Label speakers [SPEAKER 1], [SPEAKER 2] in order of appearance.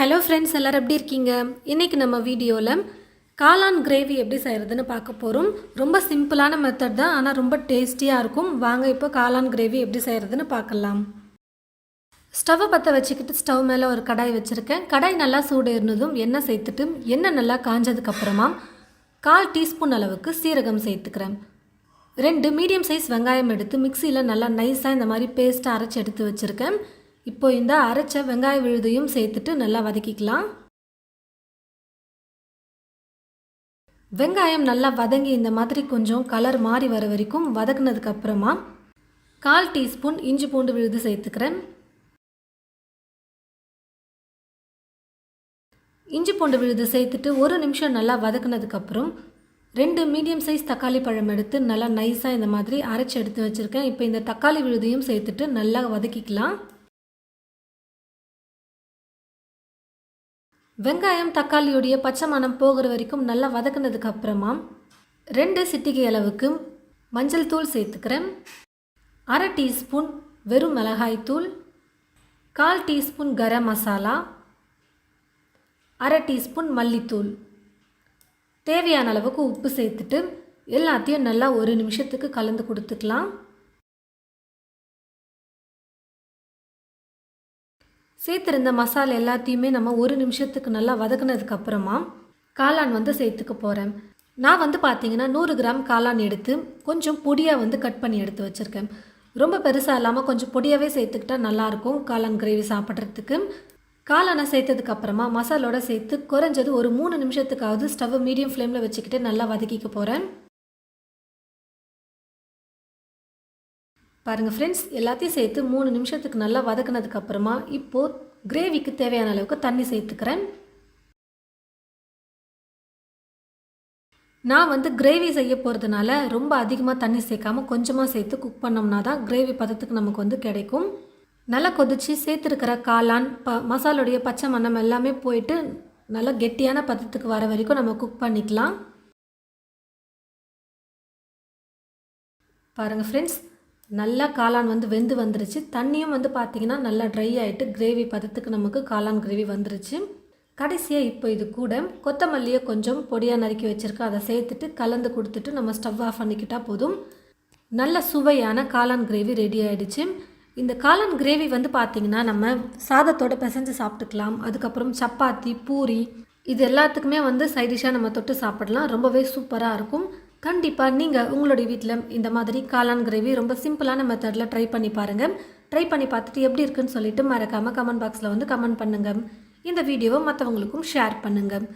[SPEAKER 1] Hello friends எல்லோரும் எப்படி இருக்கீங்க? இன்றைக்கி நம்ம வீடியோவில் காளான் கிரேவி எப்படி செய்கிறதுன்னு பார்க்க போகிறோம் ரொம்ப சிம்பிளான மெத்தட் தான் ஆனால் ரொம்ப டேஸ்டியாக இருக்கும். வாங்க இப்போ காளான் கிரேவி எப்படி செய்கிறதுன்னு பார்க்கலாம். ஸ்டவ்வை பற்ற வச்சுக்கிட்டு ஸ்டவ் மேலே ஒரு கடாய் வச்சுருக்கேன். கடாய் நல்லா சூடு இருந்ததும் எண்ணெய் சேர்த்துட்டு எண்ணெய் நல்லா காஞ்சதுக்கப்புறமா கால் டீஸ்பூன் அளவுக்கு சீரகம் சேர்த்துக்கிறேன். ரெண்டு மீடியம் சைஸ் வெங்காயம் எடுத்து மிக்சியில் நல்லா நைஸாக இந்த மாதிரி பேஸ்ட்டாக அரைச்சி எடுத்து வச்சுருக்கேன். இப்போ இந்த அரைச்ச வெங்காய விழுதையும் சேர்த்துட்டு நல்லா வதக்கிக்கலாம். வெங்காயம் நல்லா வதங்கி இந்த மாதிரி கொஞ்சம் கலர் மாறி வர வரைக்கும் வதக்குனதுக்கு அப்புறமா கால் டீஸ்பூன் இஞ்சி பூண்டு விழுது சேர்த்துக்கிறேன். இஞ்சி பூண்டு விழுது சேர்த்துட்டு ஒரு நிமிஷம் நல்லா வதக்குனதுக்கப்புறம் ரெண்டு மீடியம் சைஸ் தக்காளி பழம் எடுத்து நல்லா நைஸாக இந்த மாதிரி அரைச்சி எடுத்து வச்சுருக்கேன். இப்போ இந்த தக்காளி விழுதையும் சேர்த்துட்டு நல்லா வதக்கிக்கலாம். வெங்காயம் தக்காளியுடைய பச்சை மணம் போகிற வரைக்கும் நல்லா வதக்குனதுக்கு அப்புறமா ரெண்டு சிட்டிகை அளவுக்கு மஞ்சள் தூள் சேர்த்துக்கிறேன். அரை டீஸ்பூன் வெறும் மிளகாய் தூள் கால் டீஸ்பூன் கரம் மசாலா அரை டீஸ்பூன் மல்லித்தூள். தேவையான அளவுக்கு உப்பு சேர்த்துட்டு எல்லாத்தையும் நல்லா ஒரு நிமிஷத்துக்கு கலந்து கொடுத்துக்கலாம். சேர்த்துருந்த மசாலா எல்லாத்தையுமே நம்ம ஒரு நிமிஷத்துக்கு நல்லா வதக்குனதுக்கு அப்புறமா காளான் வந்து சேர்த்துக்க போகிறேன் நான் வந்து பார்த்தீங்கன்னா நூறு கிராம் காளான் எடுத்து கொஞ்சம் பொடியாக வந்து கட் பண்ணி எடுத்து வச்சுருக்கேன். ரொம்ப பெருசாக இல்லாமல் கொஞ்சம் பொடியாகவே சேர்த்துக்கிட்டா நல்லாயிருக்கும் காளான் கிரேவி சாப்பிட்றதுக்கு. காளானை சேர்த்ததுக்கப்புறமா மசாலோட சேர்த்து குறைஞ்சது ஒரு மூணு நிமிஷத்துக்காவது ஸ்டவ் மீடியம் ஃப்ளேமில் வச்சுக்கிட்டு நல்லா வதக்கிக்க போகிறேன் பாருங்கள் ஃப்ரெண்ட்ஸ் எல்லாத்தையும் சேர்த்து மூணு நிமிஷத்துக்கு நல்லா வதக்குனதுக்கப்புறமா இப்போது கிரேவிக்கு தேவையான அளவுக்கு தண்ணி சேர்த்துக்கிறேன். நான் வந்து கிரேவி செய்ய போகிறதுனால ரொம்ப அதிகமாக தண்ணி சேர்க்காமல் கொஞ்சமாக சேர்த்து குக் பண்ணோம்னா தான் கிரேவி பதத்துக்கு நமக்கு வந்து கிடைக்கும். நல்லா கொதித்து சேர்த்துருக்கிற காளான் ப மசாலோடைய பச்சை மண்ணம் எல்லாமே போயிட்டு நல்லா கெட்டியான பதத்துக்கு வர வரைக்கும் நம்ம குக் பண்ணிக்கலாம். பாருங்கள் ஃப்ரெண்ட்ஸ் நல்லா காளான் வந்து வெந்து வந்துருச்சு. தண்ணியும் வந்து பார்த்திங்கன்னா நல்லா ட்ரை ஆகிட்டு கிரேவி பதத்துக்கு நமக்கு காளான் கிரேவி வந்துருச்சு. கடைசியாக இப்போ இது கூட கொத்தமல்லியை கொஞ்சம் பொடியாக நறுக்கி வச்சுருக்கேன் அதை சேர்த்துட்டு கலந்து கொடுத்துட்டு நம்ம ஸ்டவ் ஆஃப் பண்ணிக்கிட்டால் போதும். நல்ல சுவையான காளான் கிரேவி ரெடி ஆகிடுச்சு இந்த காளான் கிரேவி வந்து பார்த்திங்கன்னா நம்ம சாதத்தோட பிசைஞ்சு சாப்பிட்டுக்கலாம். அதுக்கப்புறம் சப்பாத்தி பூரி இது எல்லாத்துக்குமே வந்து சைடிஷாக நம்ம தொட்டு சாப்பிடலாம். ரொம்பவே சூப்பராக இருக்கும். கண்டிப்பாக நீங்கள் உங்களுடைய வீட்டில் இந்த மாதிரி காளான் கிரேவி ரொம்ப சிம்பிளான மெத்தடில் ட்ரை பண்ணி பாருங்கள் ட்ரை பண்ணி பார்த்துட்டு எப்படி இருக்குன்னு சொல்லிட்டு மறக்காமல் கமெண்ட் பாக்ஸில் வந்து கமெண்ட் பண்ணுங்கள் இந்த வீடியோவை மற்றவங்களுக்கும் ஷேர் பண்ணுங்கள்